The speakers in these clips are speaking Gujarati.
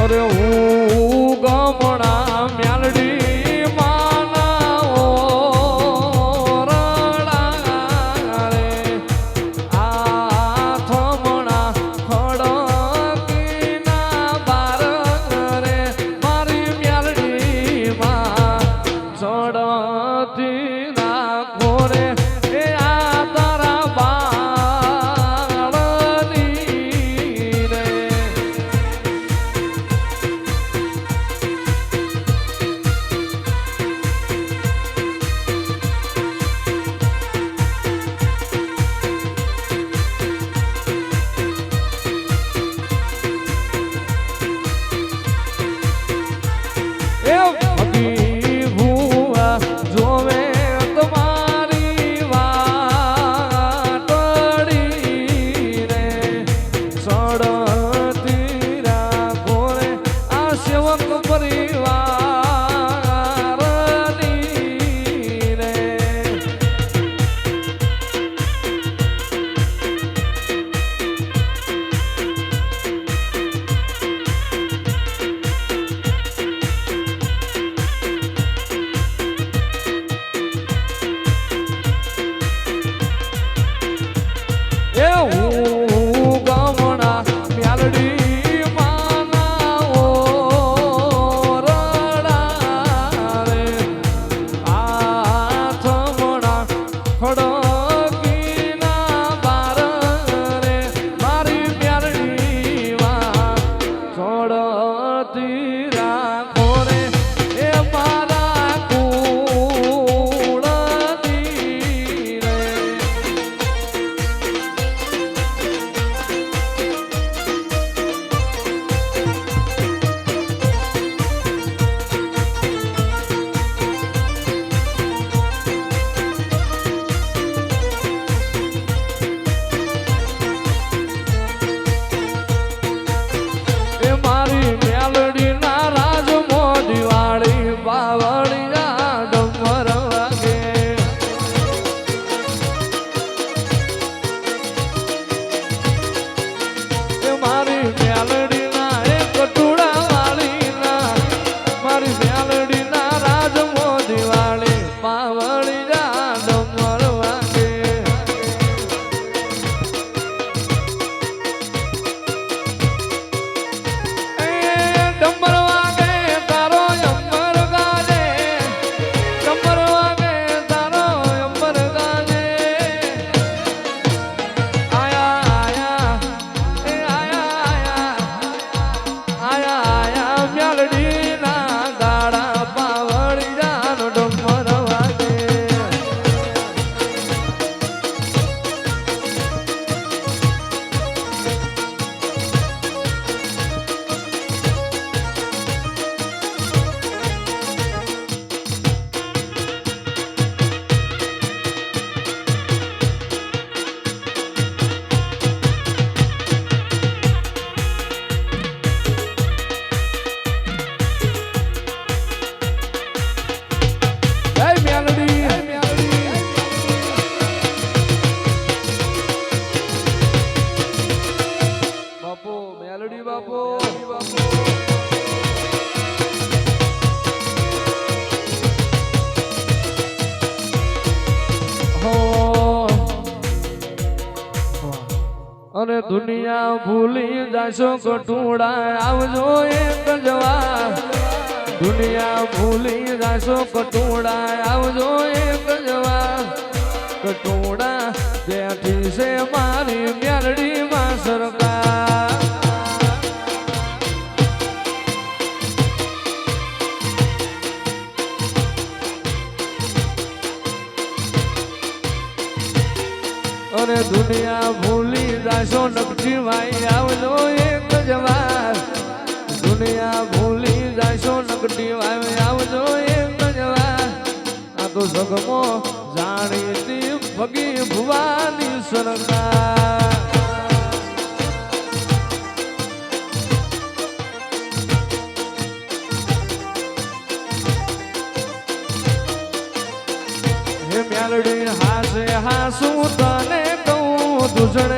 અરે હું ગમણા અરે દુનિયા ભૂલી જાશો કટુડા આવજો એક જવા દુનિયા ભૂલી જાશો કટુડા આવજો એક જવા કટુડા ત્યાંથી છે મારી મ્યારડી માં સરકાર. અરે દુનિયા ભૂલી પાછો નપજી ભાઈ આવજો એક જ દુનિયા ભૂલી જાશો નકટી ભાઈ આવજો એક જ આ તો સગમો જાણીતી ભગી ભુવાની સરકાર. હાસે હાસું તને કહું, દુજણે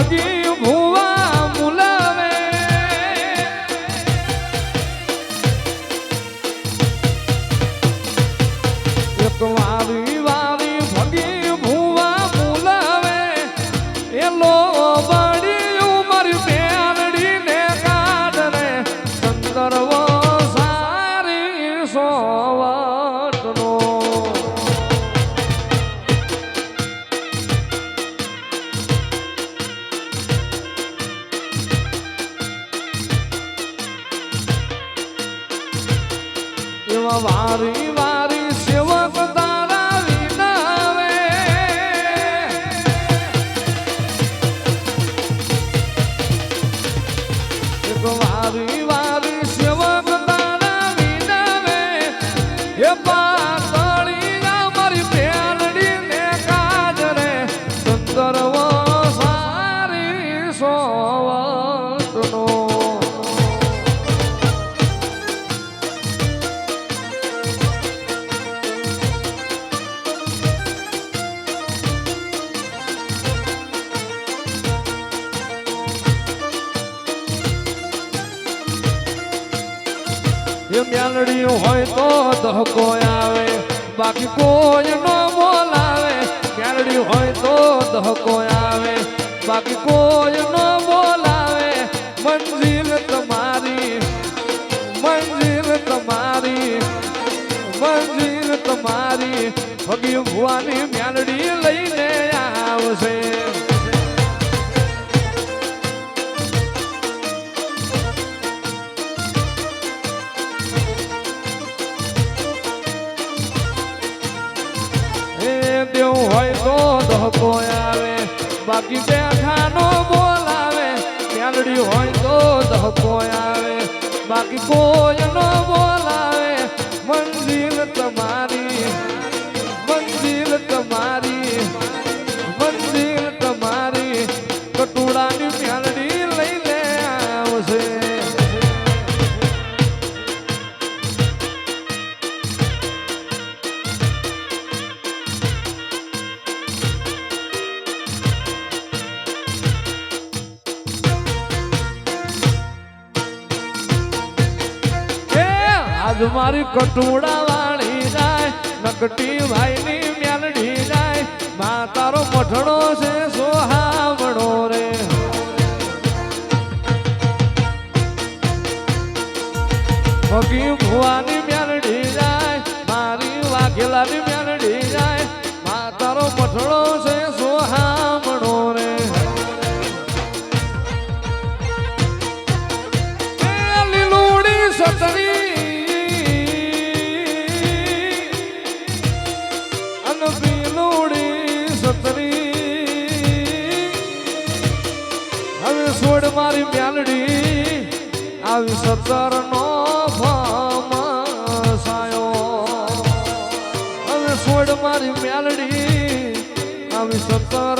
ભજી ભુવા મુલાવે. એક વારી વારી ભગી ભુવા મુલાવે. એ બડી વારી વારી સેવક તારા વિનાવે. એક વારી વારી સેવક તારા વિનાવે. એ પાતળી એ મ્યાલડી હોય તો ધક્કો આવે, બાકી કોઈ ન બોલાવે. મ્યાલડી હોય તો ધક્કો આવે, બાકી કોઈ ન બોલાવે. મંજિલ તમારી મંજિલ તમારી મંજિલ તમારી. ભગી ભુવાની મ્યાલડી લઈને આવશે. હોય તો ધોકો આવે, બાકી બેઠાનો બોલાવે મેલડી હોય તો ધોકો આવે, બાકી કોઈ ન બોલાવે મંદિર તમારી આજ મારી કટુડા વાળી જાય, નકટી ભાઈની મેલડી જાય મા તારો મઠડો છે સોહામણો રે. ભગી ભુવાની મેલડી જાય, મારી વાઘેલાની મેલડી જાય મા તારો મઠડો આવી સતર નો સાયો. હવે સોડ મારી મેલડી આવી સતર